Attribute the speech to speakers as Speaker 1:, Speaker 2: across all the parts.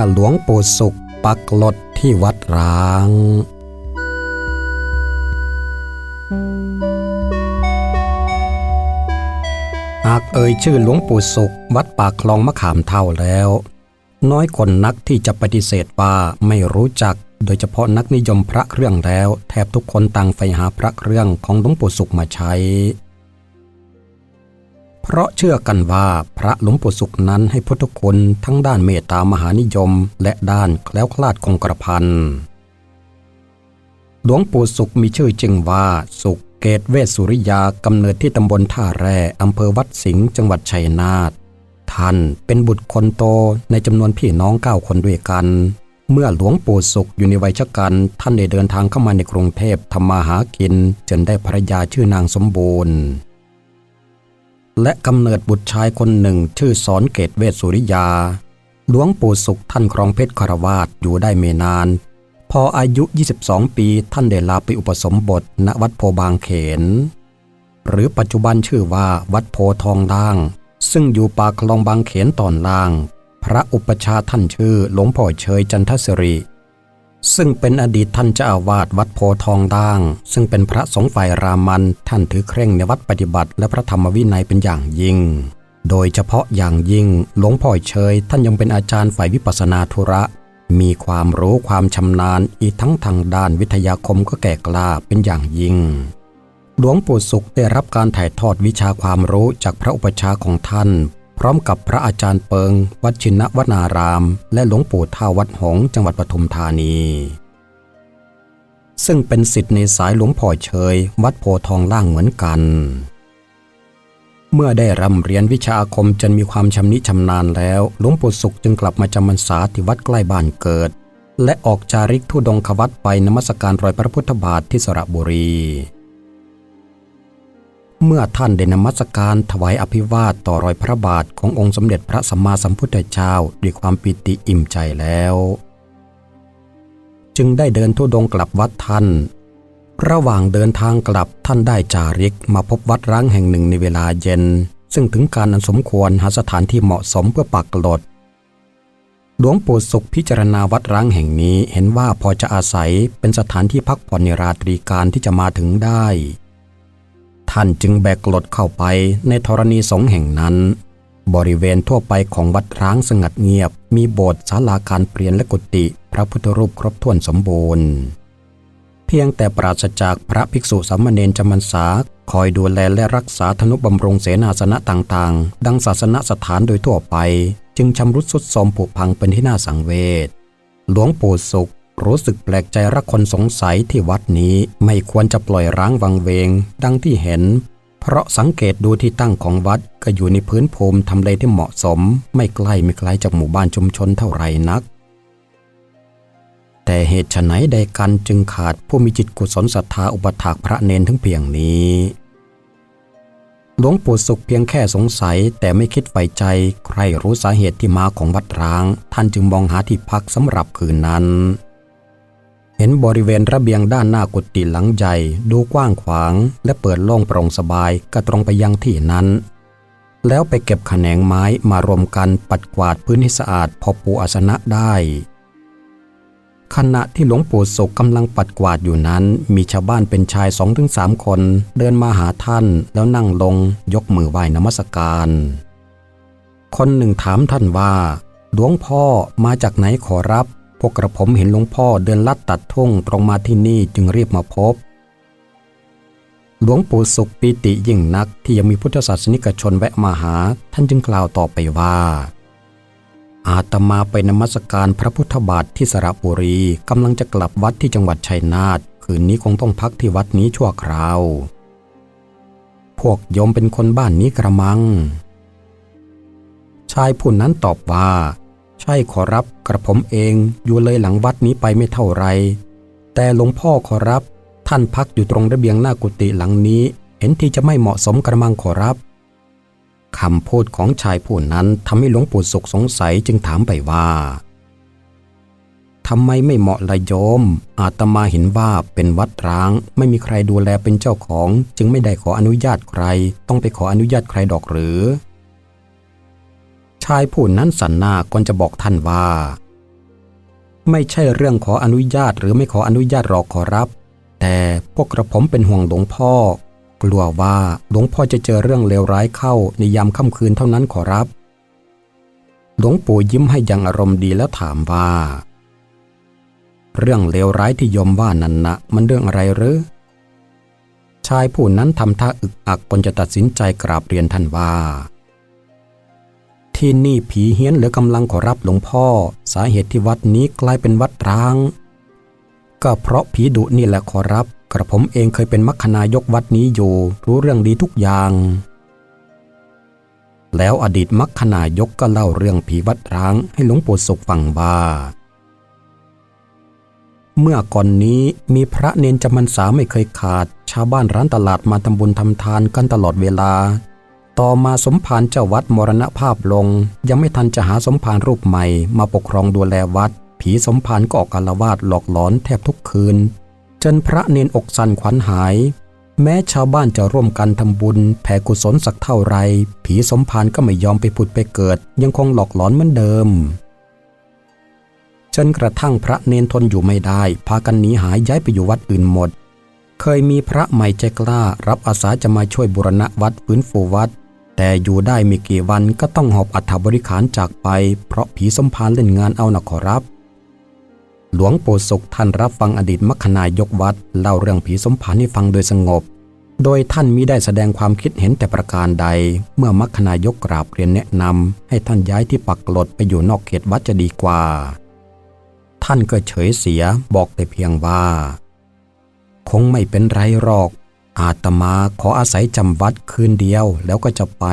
Speaker 1: อหลวงปู่สุขปักหลดที่วัดร้าง หากเอ่ยชื่อหลวงปู่สุข วัดปากคลองมะขามเท่าแล้ว น้อยคนนักที่จะปฏิเสธว่าไม่รู้จัก โดยเฉพาะนักนิยมพระเครื่องแล้ว แทบทุกคนต่างไปหาพระเครื่องของหลวงปู่สุขมาใช้ เพราะเชื่อกันว่าพระหลวงปู่สุขนั้นให้พุทธคุณทั้งด้านเมตตามหานิยม และด้านแคล้วคลาดคงกระพันหลวงปู่สุขมีชื่อจริงว่าสุขเกตเวสสุริยากำเนิดที่ตำบลท่าแร่อำเภอวัดสิงห์จังหวัดชัยนาทท่านเป็นบุตรคนโตในจำนวนพี่น้องเก้าคนด้วยกัน เมื่อหลวงปู่สุขอยู่ในวัยชกันท่านได้เดินทางเข้ามาในกรุงเทพทำมาหากิน จนได้ภรรยาชื่อนางสมบูรณ์ และกำเนิดบุตรชายคนหนึ่งชื่อสอนเกตเวสสุริยา หลวงปู่สุขท่านครองเพชรคารวาสอยู่ได้ไม่นาน พออายุ 22 ปีท่านได้ลาไปอุปสมบทณวัดโพบางเขน หรือปัจจุบันชื่อว่าวัดโพทองล่าง ซึ่งอยู่ปากคลองบางเขนตอนล่าง พระอุปชาท่านชื่อหลวงพ่อเชยจันทสิริ ซึ่งเป็นอดีตท่านเจ้าอาวาสวัดโพทองล่าง ซึ่งเป็นพระสงฆ์ฝ่ายรามัน ท่านถือเคร่งในวัดปฏิบัติ และพระธรรมวินัยเป็นอย่างยิ่ง โดยเฉพาะอย่างยิ่งหลวงพ่อเชย ท่านยังเป็นอาจารย์ฝ่ายวิปัสนาธุระ มีความรู้ความชำนาญอีกทั้งทางด้านวิทยาคมก็แก่กล้าเป็นอย่างยิ่งหลวงปู่สุขได้รับการถ่ายทอดวิชาความรู้จากพระอุปชาของท่าน พร้อมกับพระอาจารย์เปิง วัดชินวนาราม และหลวงปู่ท่าวัดหงจังหวัดปทุมธานี ซึ่งเป็นสิทธิ์ในสายหลวงพ่อเชย วัดโพทองล่างเหมือนกัน เมื่อได้ร่ำเรียนวิชาอาคมจนมีความชำนิชำนาญแล้วหลวงปู่สุขจึงกลับมาจำพรรษาที่วัดใกล้บ้านเกิด และออกจาริกทุดงควัตไปนมัสการรอยพระพุทธบาทที่สระบุรี เมื่อท่านได้นมัสการถวายอภิวาทต่อรอยพระบาทขององค์สมเด็จพระสัมมาสัมพุทธเจ้าด้วยความปิติอิ่มใจแล้ว จึงได้เดินทุดงกลับวัดท่าน ระหว่างเดินทางกลับท่านได้จาริกมาพบวัดร้างแห่งหนึ่งในเวลาเย็น ซึ่งถึงการอันสมควรหาสถานที่เหมาะสมเพื่อปักกลดหลวงปู่สุขพิจารณาวัดร้างแห่งนี้เห็นว่าพอจะอาศัยเป็นสถานที่พักผ่อนในราตรีการที่จะมาถึงได้ ท่านจึงแบกกลดเข้าไปในธรณีสงแห่งนั้น บริเวณทั่วไปของวัดร้างสงัดเงียบ มีโบสถ์ศาลาการเปลี่ยนและกุฏิพระพุทธรูปครบถ้วนสมบูรณ์ เพียงแต่ปราศจากพระภิกษุสามเณรจำพรรษาคอยดูแลและรักษาธนุบำรุงเสนาสนะต่างๆ ดังศาสนสถานโดยทั่วไป จึงชำรุดทรุดโทรมผุพังเป็นที่น่าสังเวชหลวงปู่สุข รู้สึกแปลกใจรักคนสงสัยที่วัดนี้ไม่ควรจะปล่อยร้างวังเวง ดังที่เห็น เพราะสังเกตดูที่ตั้งของวัดก็อยู่ในพื้นภูมิทำเลที่เหมาะสม ไม่ใกล้ไม่ไกลจากหมู่บ้านชุมชนเท่าไหร่นัก แต่เหตุไฉนใดกันจึงขาดผู้มีจิตกุศลศรัทธาอุปถากพระเนนถึงเพียงนี้หลวงปู่สุขเพียงแค่สงสัยแต่ไม่คิดใฝ่ใจ ใครรู้สาเหตุที่มาของวัดร้าง ท่านจึงมองหาที่พักสำหรับคืนนั้น เห็นบริเวณระเบียงด้านหน้ากุฏิหลังใหญ่ดูกว้างขวาง และเปิดโล่งโปร่งสบายก็ตรงไปยังที่นั้น แล้วไปเก็บแขนงไม้มารวมกันปัดกวาดพื้นให้สะอาดพอปูอาสนะได้ ขณะที่หลวงปู่สุขกำลังปัดกวาดอยู่นั้น มีชาวบ้านเป็นชายสองถึงสามคน เดินมาหาท่านแล้วนั่งลงยกมือไหว้นมัสการ คนหนึ่งถามท่านว่าหลวงพ่อมาจากไหนขอรับ พวกกระผมเห็นหลวงพ่อเดินลัดตัดทุ่งตรงมาที่นี่จึงรีบมาพบ หลวงปู่สุขปีติยิ่งนักที่ยังมีพุทธศาสนิกชนแวะมาหา ท่านจึงกล่าวต่อไปว่า อาตมาไปนมัสการพระพุทธบาทที่สระบุรีกำลังจะกลับวัดที่จังหวัดชัยนาทคืนนี้คงต้องพักที่วัดนี้ชั่วคราว พวกโยมเป็นคนบ้านนี้กระมัง ชายผู้นั้นตอบว่า ใช่ขอรับกระผมเองอยู่เลยหลังวัดนี้ไปไม่เท่าไร แต่หลวงพ่อขอรับ ท่านพักอยู่ตรงระเบียงหน้ากุฏิหลังนี้ เห็นที่จะไม่เหมาะสมกระมังขอรับคำพูดของชายผู้นั้นทำให้หลวงปู่สุขสงสัยจึงถามไปว่าทำไมไม่เหมาะละโยม อาตมาเห็นว่าเป็นวัดร้าง ไม่มีใครดูแลเป็นเจ้าของ จึงไม่ได้ขออนุญาตใคร ต้องไปขออนุญาตใครดอกหรือ ชายผู้นั้นสันนาก่อนจะบอกท่านว่า ไม่ใช่เรื่องขออนุญาตหรือไม่ขออนุญาตหรอกขอรับ แต่พวกกระผมเป็นห่วงหลวงพ่อ กลัวว่าหลวงพ่อจะเจอเรื่องเลวร้ายเข้าในยามค่ำคืนเท่านั้นขอรับ หลวงปู่ยิ้มให้อยังอารมณ์ดีแล้วถามว่า เรื่องเลวร้ายที่ยมว่านั้นนะมันเรื่องอะไรหรือชายผู้นั้นทำท่าอึกอักปนจะตัดสินใจกราบเรียนท่านว่า ที่นี่ผีเฮี้ยนเหลือกำลังขอรับหลวงพ่อ สาเหตุที่วัดนี้กลายเป็นวัดร้าง ก็เพราะผีดุนี่แหละขอรับ กระผมเองเคยเป็นมัคคณายกวัดนี้อยู่ รู้เรื่องดีทุกอย่าง แล้วอดีตมัคคณายกก็เล่าเรื่องผีวัดร้างให้หลวงปู่สุขฟังว่าเมื่อก่อนนี้มีพระเนนจำมันสาไม่เคยขาด ชาวบ้านร้านตลาดมาทำบุญทำทานกันตลอดเวลา ต่อมาสมภารเจ้าวัดมรณภาพลง ยังไม่ทันจะหาสมภารรูปใหม่ มาปกครองดูแลวัด ผีสมภารก็ออกอาละวาดหลอกหลอนแทบทุกคืน จนพระเนนอกสันขวัญหาย แม้ชาวบ้านจะร่วมกันทำบุญ แผ่กุศลสักเท่าไร ผีสมภารก็ไม่ยอมไปผุดไปเกิด ยังคงหลอกหลอนเหมือนเดิมจนกระทั่งพระเนนทนอยู่ไม่ได้ พากันหนีหายย้ายไปอยู่วัดอื่นหมด เคยมีพระใหม่ใจกล้า รับอาสาจะมาช่วยบูรณะวัดฟื้นฟูวัด แต่อยู่ได้ไม่กี่วันก็ต้องหอบอัฐบริขารจากไป เพราะผีสมภารเล่นงานเอานะขอรับ หลวงปู่สุขท่านรับฟังอดีตมัคคณายกวัด เล่าเรื่องผีสมภารให้ฟังโดยสงบ โดยท่านมิได้แสดงความคิดเห็นแต่ประการใด เมื่อมัคคณายกกราบเรียนแนะนำให้ท่านย้ายที่ปักกลดไปอยู่นอกเขตวัดจะดีกว่า ท่านก็เฉยเสียบอกแต่เพียงว่า คงไม่เป็นไรหรอก อาตมาขออาศัยจำวัดคืนเดียวแล้วก็จะไป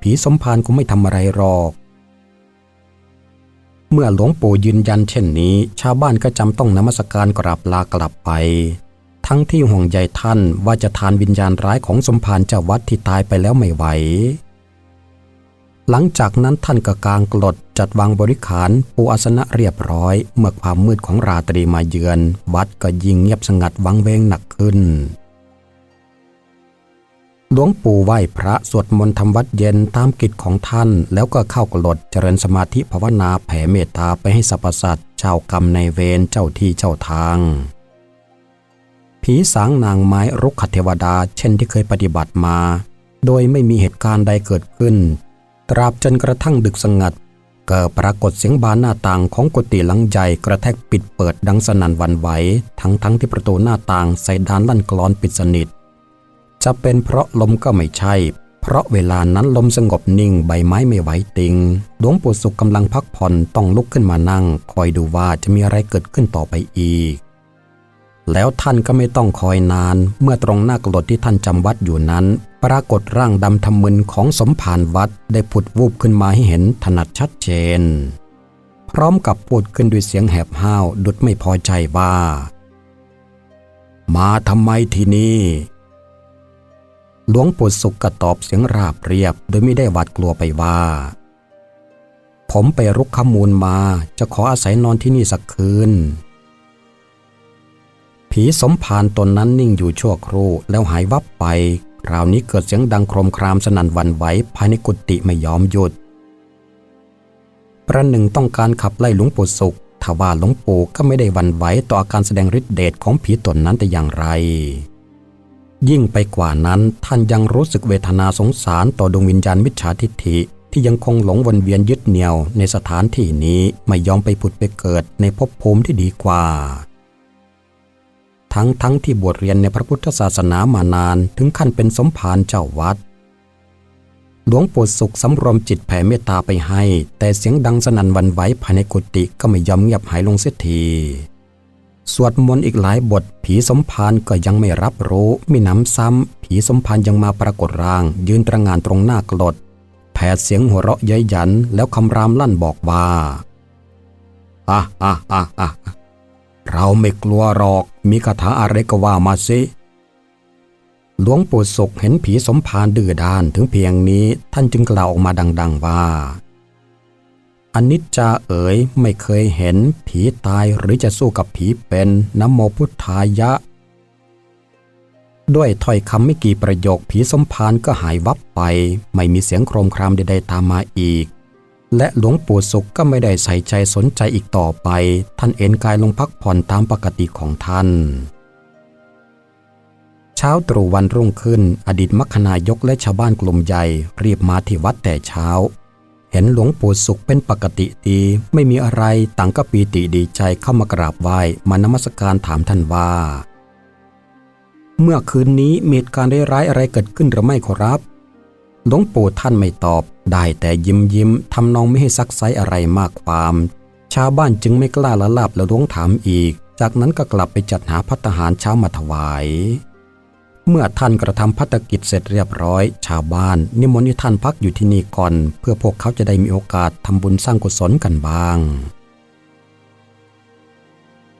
Speaker 1: ผีสมภารคงไม่ทำอะไรหรอก เมื่อหลวงปู่ยืนยันเช่นนี้ ชาวบ้านก็จำต้องนมัสการกราบลากลับไป ทั้งที่ห่วงใยท่านว่าจะทานวิญญาณร้ายของสมภารเจ้าวัดที่ตายไปแล้วไม่ไหว หลังจากนั้นท่านก็กางกลดจัดวางบริขารปูอาสนะเรียบร้อย เมื่อความมืดของราตรีมาเยือน วัดก็ยิ่งเงียบสงัดวังเวงหนักขึ้น หลวงปู่ไหว้พระสวดมนต์ทำวัดเย็นตามกิจของท่าน แล้วก็เข้ากลดเจริญสมาธิภาวนาแผ่เมตตาไปให้สรรพสัตว์เจ้ากรรมในเวรเจ้าที่เจ้าทาง ผีสางนางไม้รุกขเทวดาเช่นที่เคยปฏิบัติมา โดยไม่มีเหตุการณ์ใดเกิดขึ้น ตราบจนกระทั่งดึกสงัด เกิดปรากฏเสียงบานหน้าต่างของกุฏิหลังใหญ่กระแทกปิดเปิดดังสนั่นวันไหวทั้งทั้งที่ประตูหน้าต่างใส่ดานลั่นกลอนปิดสนิท จะเป็นเพราะลมก็ไม่ใช่ เพราะเวลานั้นลมสงบนิ่งใบไม้ไม่ไหวติงหลวงปู่สุขกำลังพักผ่อนต้องลุกขึ้นมานั่ง คอยดูว่าจะมีอะไรเกิดขึ้นต่อไปอีก แล้วท่านก็ไม่ต้องคอยนาน เมื่อตรงหน้ากรดที่ท่านจำวัดอยู่นั้น ปรากฏร่างดำทำมึนของสมภารวัดได้ผุดวูบขึ้นมาให้เห็นถนัดชัดเจน พร้อมกับพูดขึ้นด้วยเสียงแหบห้าวดุดไม่พอใจว่า มาทำไมที่นี่ หลวงปู่สุขก็ตอบเสียงราบเรียบ โดยไม่ได้หวาดกลัวไปว่า ผมไปรุกขมูลมาจะขออาศัยนอนที่นี่สักคืน ผีสมภารตนนั้นนิ่งอยู่ชั่วครู่แล้วหายวับไปคราวนี้เกิดเสียงดังโครมครามสนั่นวันไหวภายในกุฏิไม่ยอมหยุด ประหนึ่งต้องการขับไล่หลวงปู่สุขทว่าหลวงปู่ก็ไม่ได้วันไหวต่ออาการแสดงฤทธิเดชของผีตนนั้นแต่อย่างไร ยิ่งไปกว่านั้นท่านยังรู้สึกเวทนาสงสารต่อดวงวิญญาณมิจฉาทิฏฐิ ที่ยังคงหลงวนเวียนยึดเหนี่ยวในสถานที่นี้ไม่ยอมไปผุดไปเกิดในภพภูมิที่ดีกว่า ทั้งทั้งที่บวชเรียนในพระพุทธศาสนามานานถึงขั้นเป็นสมภารเจ้าวัด หลวงปู่สุขสำรวมจิตแผ่เมตตาไปให้ แต่เสียงดังสนั่นวันไหวภายในกุฏิก็ไม่ยอมเงียบหายลงเสียที สวดมนต์อีกหลายบท ผีสมภารก็ยังไม่รับรู้มีหน้ำซ้ำ ผีสมภารยังมาปรากฏร่าง ยืนตระงานตรงหน้ากรดแผดเสียงหัวเราะเย้ยหยัน แล้วคำรามลั่นบอกว่าอะอะอะอะเราไม่กลัวหรอก มีคาถาอะไรก็ว่ามาสิหลวงปู่สุขเห็นผีสมภารดื้อด้านถึงเพียงนี้ท่านจึงกล่าวออกมาดัง ๆว่า อนิจจาเอ๋ยไม่เคยเห็นผีตายหรือจะสู้กับผีเป็นนโมพุทธายะ ด้วยถ้อยคำไม่กี่ประโยคผีสมภารก็หายวับไป ไม่มีเสียงโครมครามใดๆตามมาอีก และหลวงปู่สุขก็ไม่ได้ใส่ใจสนใจอีกต่อไป ท่านเอนกายลงพักผ่อนตามปกติของท่านเช้าตรู่วันรุ่งขึ้น อดีตมัคคณายกและชาวบ้านกลุ่มใหญ่รีบมาที่วัดแต่เช้า เห็นหลวงปู่สุขเป็นปกติดี ไม่มีอะไรต่างก็ปีติดีใจเข้ามากราบไหว้มานมัสการถามท่านว่า เมื่อคืนนี้มีเหตุการณ์ร้ายอะไรเกิดขึ้นหรือไม่ขอรับหลวงปู่ท่านไม่ตอบ ได้แต่ยิ้มยิ้มทำนองไม่ให้ซักไซอะไรมากความ ชาวบ้านจึงไม่กล้าละลาบและล้วงถามอีก จากนั้นก็กลับไปจัดหาพัตตาหารเช้ามาถวาย เมื่อท่านกระทำพัฒกิจเสร็จเรียบร้อย ชาวบ้าน นิมนต์ให้ท่านพักอยู่ที่นี่ก่อน เพื่อพวกเขาจะได้มีโอกาสทำบุญสร้างกุศลกันบ้าง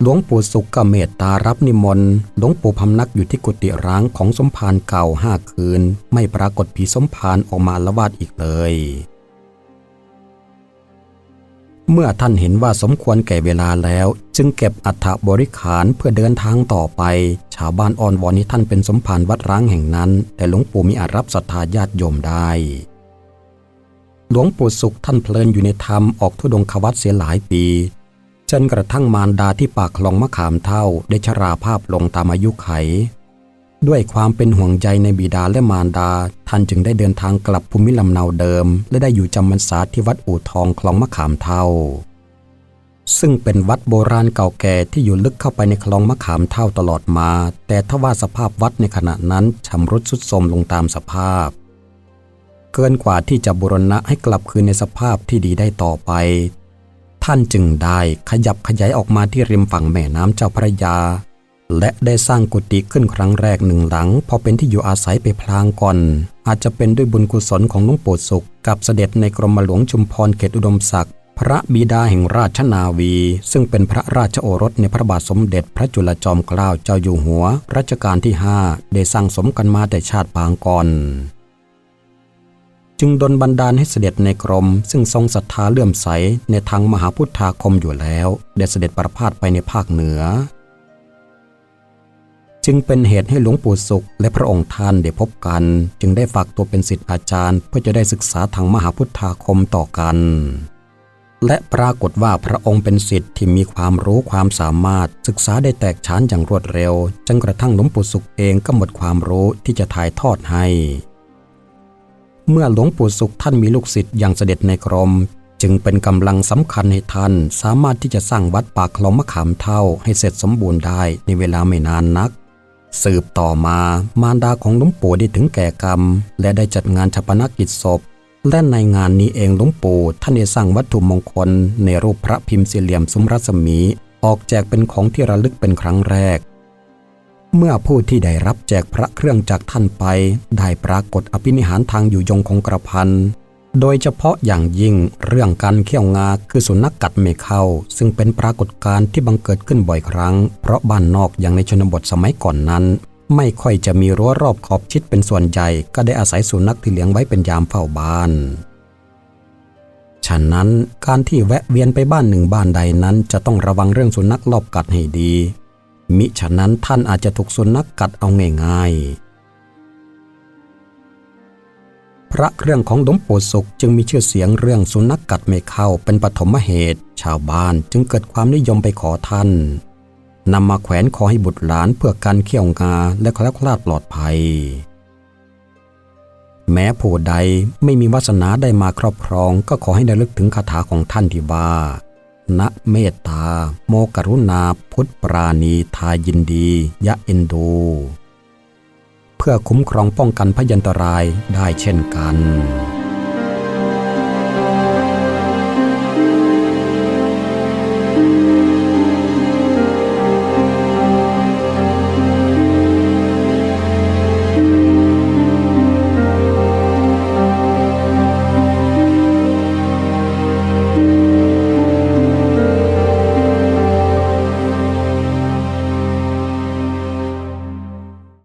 Speaker 1: หลวงปู่สุก็เมตตารับนิมนต์หลวงปู่พำนักอยู่ที่กุฏิร้างของสมภารเก่าห้าคืน ไม่ปรากฏผีสมภารออกมาละวาดอีกเลย เมื่อท่านเห็นว่าสมควรแก่เวลาแล้ว จึงเก็บอัฐบริขารเพื่อเดินทางต่อไป ชาวบ้านอ้อนวอนให้ท่านเป็นสมภารวัดร้างแห่งนั้น แต่หลวงปู่มิอาจรับศรัทธาญาติโยมได้ หลวงปู่สุขท่านเพลินอยู่ในธรรมออกทุดงควัตเสียหลายปีจนกระทั่งมารดาที่ปากคลองมะขามเท่า ได้ชราภาพลงตามอายุไข ด้วยความเป็นห่วงใยในบิดาและมารดา ท่านจึงได้เดินทางกลับภูมิลำเนาเดิม และได้อยู่จำพรรษาที่วัดอู่ทองคลองมะขามเท่า ซึ่งเป็นวัดโบราณเก่าแก่ที่อยู่ลึกเข้าไปในคลองมะขามเท่าตลอดมา แต่ทว่าสภาพวัดในขณะนั้นชำรุดทรุดโทรมลงตามสภาพ เกินกว่าที่จะบูรณะให้กลับคืนในสภาพที่ดีได้ต่อไป ท่านจึงได้ขยับขยายออกมาที่ริมฝั่งแม่น้ำเจ้าพระยาและได้สร้างกุฏิขึ้นครั้งแรกหนึ่งหลัง พอเป็นที่อยู่อาศัยไปพลางก่อน อาจจะเป็นด้วยบุญกุศลของหลวงปู่สุข กับเสด็จในกรมหลวงชุมพรเขตอุดมศักดิ์พระบิดาแห่งราชนาวี ซึ่งเป็นพระราชโอรสในพระบาทสมเด็จพระจุลจอมเกล้าเจ้าอยู่หัว รัชกาลที่ห้าได้สร้างสมกันมาแต่ชาติปางก่อนจึงดลบันดาลให้เสด็จในกรม ซึ่งทรงศรัทธาเลื่อมใสในทางมหาพุทธาคมอยู่แล้ว ได้เสด็จประพาสไปในภาคเหนือ จึงเป็นเหตุให้หลวงปู่สุข และพระองค์ท่านได้พบกัน จึงได้ฝากตัวเป็นศิษย์อาจารย์ เพื่อจะได้ศึกษาทางมหาพุทธาคมต่อกัน และปรากฏว่าพระองค์เป็นศิษย์ที่มีความรู้ความสามารถ ศึกษาได้แตกฉานอย่างรวดเร็วจนกระทั่งหลวงปู่สุขเองก็หมดความรู้ที่จะถ่ายทอดให้ เมื่อหลวงปู่สุขท่านมีลูกศิษย์อย่างเสด็จในกรมจึงเป็นกำลังสำคัญให้ท่านสามารถที่จะสร้างวัดปากคลองมะขามเท่าให้เสร็จสมบูรณ์ได้ในเวลาไม่นานนัก สืบต่อมา มารดาของหลวงปู่ได้ถึงแก่กรรม และได้จัดงานชาปนกิจศพ และในงานนี้เองหลวงปู่ท่านได้สร้างวัตถุมงคล ในรูปพระพิมพ์สี่เหลี่ยมซุ้มรัศมี ออกแจกเป็นของที่ระลึกเป็นครั้งแรก เมื่อผู้ที่ได้รับแจกพระเครื่องจากท่านไป ได้ปรากฏอภินิหารทางอยู่ยงคงกระพัน โดยเฉพาะอย่างยิ่งเรื่องการเขี้ยวงาคือสุนัขกกัดไม่เข้า ซึ่งเป็นปรากฏการณ์ที่บังเกิดขึ้นบ่อยครั้ง เพราะบ้านนอกอย่างในชนบทสมัยก่อนนั้น ไม่ค่อยจะมีรั้วรอบขอบชิดเป็นส่วนใหญ่ ก็ได้อาศัยสุนัขที่เลี้ยงไว้เป็นยามเฝ้าบ้านฉะนั้นการที่แวะเวียนไปบ้านหนึ่งบ้านใดนั้นจะต้องระวังเรื่องสุนัขลอบกัดให้ดี มิฉะนั้นท่านอาจจะถูกสุนัขกกัดเอาง่ายๆ พระเครื่องของหลวงปู่สุขจึงมีชื่อเสียงเรื่องสุนัขกกัดไม่เข้าเป็นปฐมเหตุ ชาวบ้านจึงเกิดความนิยมไปขอท่านนำมาแขวนคอให้บุตรหลานเพื่อการเขี่ยวงาและคลาดคลาดปลอดภัย แม้ผู้ใดไม่มีวาสนาได้มาครอบครองก็ขอให้ได้ลึกถึงคาถาของท่านที่ว่านะเมตตา โมกรุณา พุทธปราณี ทายินดี ยะเอ็นดู เพื่อคุ้มครองป้องกันพยันตรายได้เช่นกัน